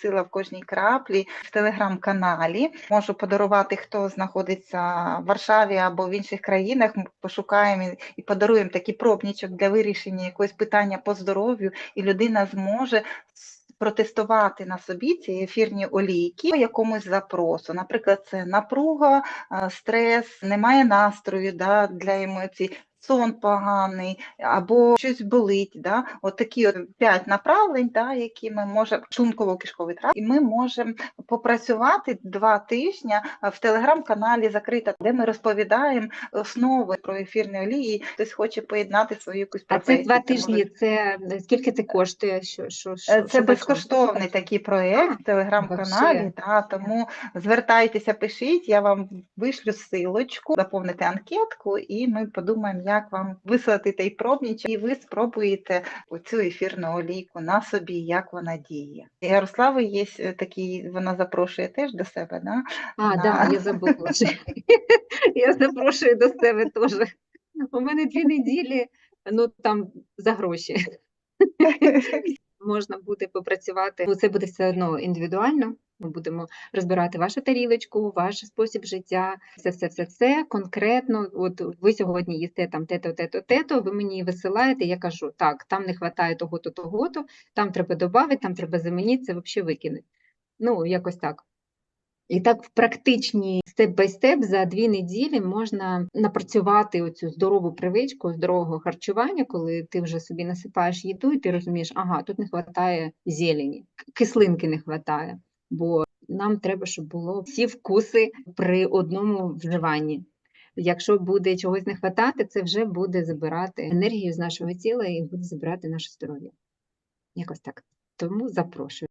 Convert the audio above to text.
Сила в кожній краплі в телеграм-каналі. Можу подарувати, хто знаходиться в Варшаві або в інших країнах. Ми пошукаємо і- подаруємо такий пробничок для вирішення якогось питання по здоров'ю, і людина зможе протестувати на собі ці ефірні олійки по якомусь запросу. Наприклад, це напруга, стрес, немає настрою да, для емоцій. Сон поганий або щось болить, да? от такі от п'ять направлень, да, які ми можемо шлунково-кишковий тракт, і ми можемо попрацювати два тижні в телеграм-каналі закрита, де ми розповідаємо основи про ефірні олії. Хтось хоче поєднати свою якусь А це два тижні. Це скільки це коштує? Що, що, що, Е, Це що безкоштовний такий проєкт в телеграм-каналі, та, тому звертайтеся, пишіть, я вам вишлю силочку, заповните анкетку, і ми подумаємо, як вам вислати той пробничок, і ви спробуєте цю ефірну олійку на собі, як вона діє. Ярослава є е, такий, вона запрошує теж до себе, да? А, Да. да, я забула. Я запрошую до себе теж. У мене дві неділі, ну там за гроші. Можна буде попрацювати. Ну, це буде все одно індивідуально. Ми будемо розбирати вашу тарілочку, ваш спосіб життя, все, все, все, все конкретно. От ви сьогодні їсте там те-то, те-то, те-то, ви мені висилаєте, я кажу, так, там не вистачає того-то, того-то, там треба додати, там треба замінити, це взагалі викинути. Ну, якось так. І так в практичній степ-бай-степ за дві неділі можна напрацювати оцю здорову привичку здорового харчування, коли ти вже собі насипаєш їду, і ти розумієш, ага, тут не вистачає зелені, кислинки не вистачає, бо нам треба, щоб було всі вкуси при одному вживанні. Якщо буде чогось не вистачати, це вже буде забирати енергію з нашого тіла і буде забирати наше здоров'я. Якось так. Тому запрошую.